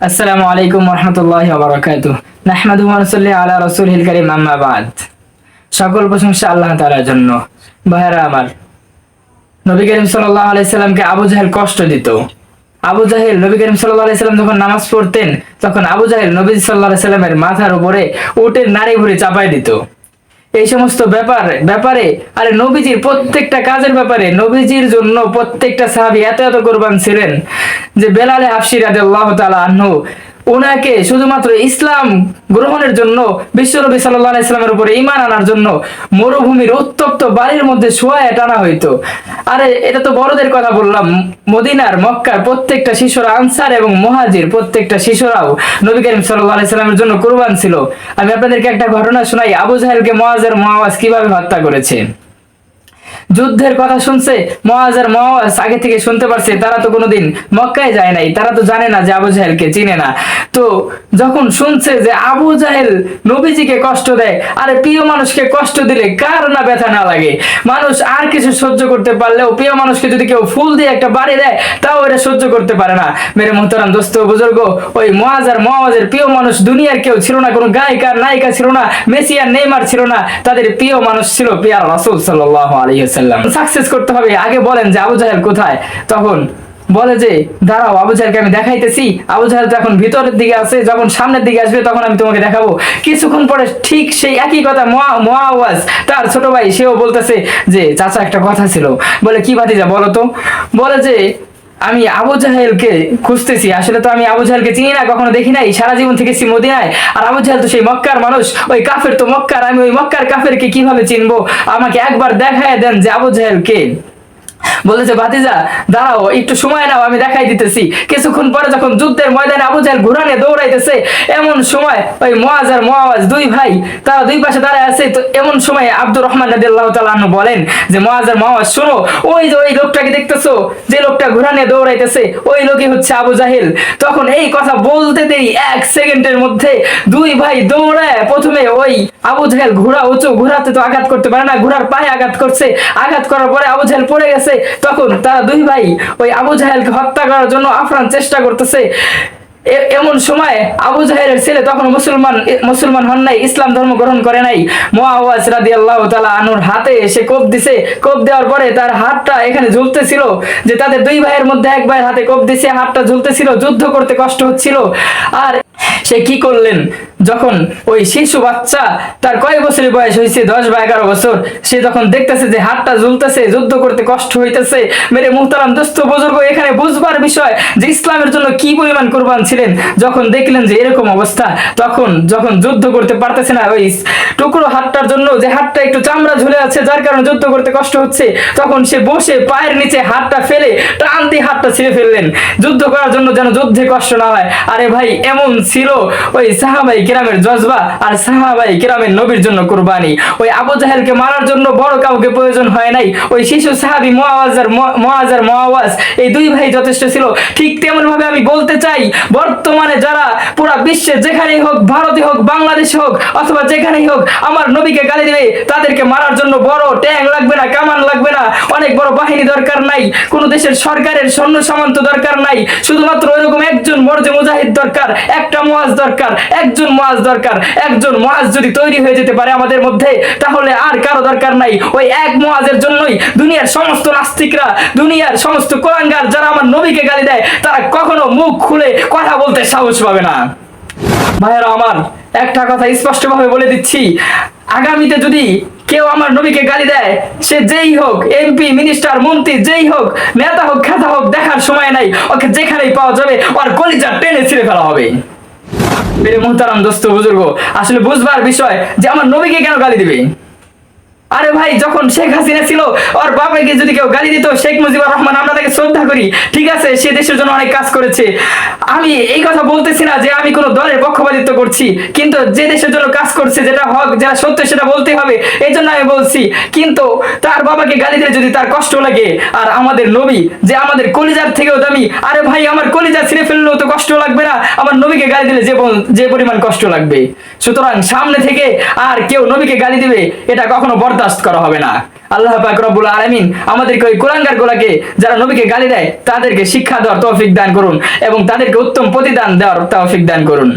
আসসালামু আলাইকুম রহমতুল্লাহ বারাকাত নাহমাদু ওয়া নুসাল্লি আলা রাসূলিল কারীম, আম্মা বাদ। সকল প্রশংসা আল্লাহ তাআলার জন্য। ভাইরা আমার, নবী করিম সাল্লাল্লাহু আলাইহি সাল্লামকে আবু জাহেল কষ্ট দিত। আবু জাহেল, নবী করিম সাল্লাল্লাহু সাল্লাম যখন নামাজ পড়তেন, তখন আবু জাহেল নবী আলাইহি সাল্লামের মাথার উপরে উটের নাড়ি ভুড়ি চাপাই দিত। এই সমস্ত ব্যাপার, ব্যাপারে, আরে নবীজির প্রত্যেকটা কাজের ব্যাপারে, নবীজির জন্য প্রত্যেকটা সাহাবি এত এত কোরবান ছিলেন যে বেলালে হাফসির আদে আল্লাহ তালা ওনাকে শুধুমাত্র ইসলাম গ্রহণের জন্য, বিশ্বনবী সাল্লাল্লাহু আলাইহি সাল্লামের উপরে ঈমান আনার জন্য মরুভূমির উত্তপ্ত বাড়ির মধ্যে শোয়ায় টানা হইতো। আরে, এটা তো বড়দের কথা বললাম। মদিনার, মক্কার প্রত্যেকটা শিশুরা আনসার এবং মহাজির, প্রত্যেকটা শিশুরাও নবী করিম সাল্লাল্লাহু আলাইহি সাল্লামের জন্য কোরবান ছিল। আমি আপনাদেরকে একটা ঘটনা শোনাই। আবু জাহেলকে মুআজের মুআওয়াজ কীভাবে হত্যা করেছে? যুদ্ধের কথা শুনছে মহাজ আর মহাজ আগে থেকে শুনতে পারছে, তারা তো কোনোদিন মক্কায় যায় নাই, তারা তো জানে না যে আবু জাহেলকে চিনে না। তো যখন শুনছে যে আবু জাহেল নবীজিকে কষ্ট দেয়, আরে প্রিয় মানুষকে কষ্ট দিলে কার না ব্যথা না লাগে? মানুষ আর কিছু সহ্য করতে পারলেও প্রিয় মানুষকে যদি কেউ ফুল দিয়ে একটা বাড়ি দেয়, তাও এটা সহ্য করতে পারে না। মেরে মোহতারাম দোস্ত বুজুর্গ, ওই মহাজ আর মহাজের প্রিয় মানুষ দুনিয়ার কেউ ছিল না, কোনো গায়িকা, নায়িকা ছিল না, মেসি আর নেইমার ছিল না, তাদের প্রিয় মানুষ ছিল পিয়ার রাসূল সাল্লাল্লাহু আলাইহি ওয়াসাল্লাম সাকসেস করতে হবে। আগে বলেন যে আবু জাহেল কোথায়? তখন বলে যে, দাঁড়াও, আবু জাহেলকে আমি দেখাইতেছি। আবু জাহেল তো এখন ভিতরের দিকে আছে, যখন সামনের দিকে আসবে তখন আমি তোমাকে দেখাবো। কিছুক্ষণ পরে ঠিক সেই একই কথা মোয়া মোয়া আওয়াজ তার ছোট ভাই, সেও বলতেছে যে, চাচা, একটা কথা ছিল। বলে, কি ভাতিজা, বলো তো? বলে যে আমি আবু জাহেলকে খুঁজতেছি। আসলে তো আমি আবু জাহেলকে চিনি না, কখনো দেখি নাই। সারা জীবন থেকে মদিনায়। আর আবু জাহেল তো সেই মক্কার মানুষ। ওই কাফের তো মক্কার। আমি ওই মক্কার কাফের কে কীভাবে চিনবো? আমাকে একবার দেখায় দেন যে আবু জাহেল কে বলেছে ভাতিজা দাঁড়াও একটু সময় নাও, আমি দেখাই দিতেছি। কিছুক্ষণ পরে যখন যুদ্ধের ময়দানে আবু জাহেল ঘুরানে দৌড়াইতেছে, এমন সময় ওই মোয়াজ আর মোয়াজ দুই ভাই, তারা দুই পাশে দাঁড়ায় আছে, তো এমন সময় আব্দুর রহমান রাদিয়াল্লাহু তাআলা বলেন যে মোয়াজ আর মোয়াজ শোনো, ওই যে ওই লোকটাকে দেখতেছো, যে লোকটা ঘুরানে দৌড়াইতেছে, ওই লোকই হচ্ছে আবু জাহেল। তখন এই কথা বলতে দেরি এক সেকেন্ডের মধ্যে দুই ভাই দৌড়ায়, প্রথমে ওই আবু জাহেল ঘোড়া উঁচু, ঘোড়াতে তো আঘাত করতে পারে না, ঘোড়ার পায়ে আঘাত করছে। আঘাত করার পরে আবু জাহেল পড়ে গেছে তখন তারা দুই ভাই ওই আবু জাহেলকে হত্যা করার জন্য আফরান চেষ্টা করতেছে। এমন সময় আবু জাহেলের ছেলে তখন মুসলমান মুসলমান হন নাই, ইসলাম ধর্ম গ্রহণ করে নাই। মোয়াওয়াজ রাদিয়াল্লাহু তাআলা আনুর হাতে এসে কোপ দিছে। কোপ দেওয়ার পরে তার হাতটা এখানে ঝুলতেছিল যে তাদের দুই ভাইয়ের মধ্যে এক ভাইয়ের হাতে কোপ দিছে, হাতটা ঝুলতেছিল, যুদ্ধ করতে কষ্ট হচ্ছিল। আর সে কি করলেন? যখন ওই শিশু বাচ্চা তার কয় বছরের বয়স হয়েছে? দশ বা এগারো বছর। সে যখন দেখতেছে যে হাতটা ঝুলতেছে, যুদ্ধ করতে কষ্ট হইতেছে, মেরে মুহতারাম দোস্ত বুজুর্গ, এখানে বুঝবার বিষয় যে ইসলামের জন্য কি পরিমাণ কোরবান ছিলেন। যখন দেখলেন যে এরকম অবস্থা, তখন যখন যুদ্ধ করতে পারতেছে না, ওই টুকরো হাতটার জন্য যে হাতটা একটু চামড়া ঝুলে আছে, যার কারণে যুদ্ধ করতে কষ্ট হচ্ছে, তখন সে বসে পায়ের নিচে হাতটা ফেলে টান দিয়ে হাতটা ছিঁড়ে ফেললেন। যুদ্ধ করার জন্য যেন যুদ্ধে কষ্ট না হয়। আরে ভাই, এমন ছিল ওই সাহাবাই কিরামের জজবা আর সাহাবাই কিরামের নবীর জন্য কুরবানি। ওই আবু জাহেলকে মারার জন্য বড় কাউকে প্রয়োজন হয় নাই। ওই শিশু সাহাবি মোয়াওয়াজার মোয়াজার মোয়াওয়াজ এই দুই ভাই যথেষ্ট ছিল। ঠিক তেমন ভাবে আমি বলতে চাই, বর্তমানে যারা পুরা বিশ্বে যেখানেই হোক, ভারতে হোক, বাংলাদেশে হোক, অথবা যেখানেই হোক, আমার নবীকে গালি দিবে তাদেরকে মারার জন্য বড় ট্যাং লাগবে না, কামান লাগবে না। অনেক বড় বাহিনী দরকার নাই, কোন দেশের সরকারের সৈন্য সামন্ত দরকার নাই। শুধুমাত্র ওইরকম একজন মর্জে মুজাহিদ দরকার, একটা মোয়াজ দরকার, একজন মোয়াজ দরকার, একজন মোয়াজ যদি তৈরি হয়ে যেতে পারে আমাদের মধ্যে, তাহলে আর কারও দরকার নাই। ওই এক মোয়াজের জন্যই দুনিয়ার সমস্ত নাস্তিকরা, দুনিয়ার সমস্ত কোরআনগার যারা আমার নবীকে গালি দেয়, তারা কখনো মুখ খুলে কথা বলতে সাহস পাবে না। ভাইয়েরা আমার একটা কথা স্পষ্টভাবে বলে দিচ্ছি। আগামীতে যদি কেউ আমার নবীকে গালি দেয়, সে যেই হোক এমপি মিনিস্টার মন্ত্রী, যেই হোক, নেতা হোক, খেতা হোক, দেখার সময় নাই, ওকে যেখানেই পাওয়া যাবে, ওর কলিজা টেনে ছিঁড়ে ফেলা হবে। মেরে মোহতারাম দোস্ত বুজুর্গ। আসলে বুঝবার বিষয় যে আমার নবীকে কেন গালি দিবে? আরে ভাই, যখন শেখ হাসিনা ছিল, ওর বাবাকে যদি কেউ গালি দিত, শেখ মুজিবুর রহমান, আমরা তাকে শ্রদ্ধা করি। ঠিক আছে, সে দেশের জন্য অনেক কাজ করেছে। আমি এই কথা বলতেছি না যে আমি কোনো দলের পক্ষপাতিত্ব করছি, কিন্তু যে দেশের জন্য কাজ করছে যেটা হক যেটা সত্য সেটা বলতে হবে, এই জন্য আমি বলছি, কিন্তু তার বাবাকে গালি দিলে যদি তার কষ্ট লাগে, আর আমাদের নবী যে আমাদের কলিজার থেকেও দামি, আরে ভাই, আমার কলিজা ছিঁড়ে ফেললেও তো কষ্ট লাগবে না, আমার নবীকে গালি দিলে যে যে পরিমাণ কষ্ট লাগবে। সুতরাং সামনে থেকে আর কেউ নবীকে গালি দিবে, এটা কখনো বরদাস্ত করা হবে না। আল্লাহ পাক রব্বুল আলামিন আমাদেরকে ওই কুলাঙ্গার গুলাকে যারা নবীকে গালি দেয়, তাদেরকে শিক্ষা দেওয়ার তৌফিক দান করুন এবং তাদেরকে উত্তম প্রতিদান দেওয়ার তৌফিক দান করুন।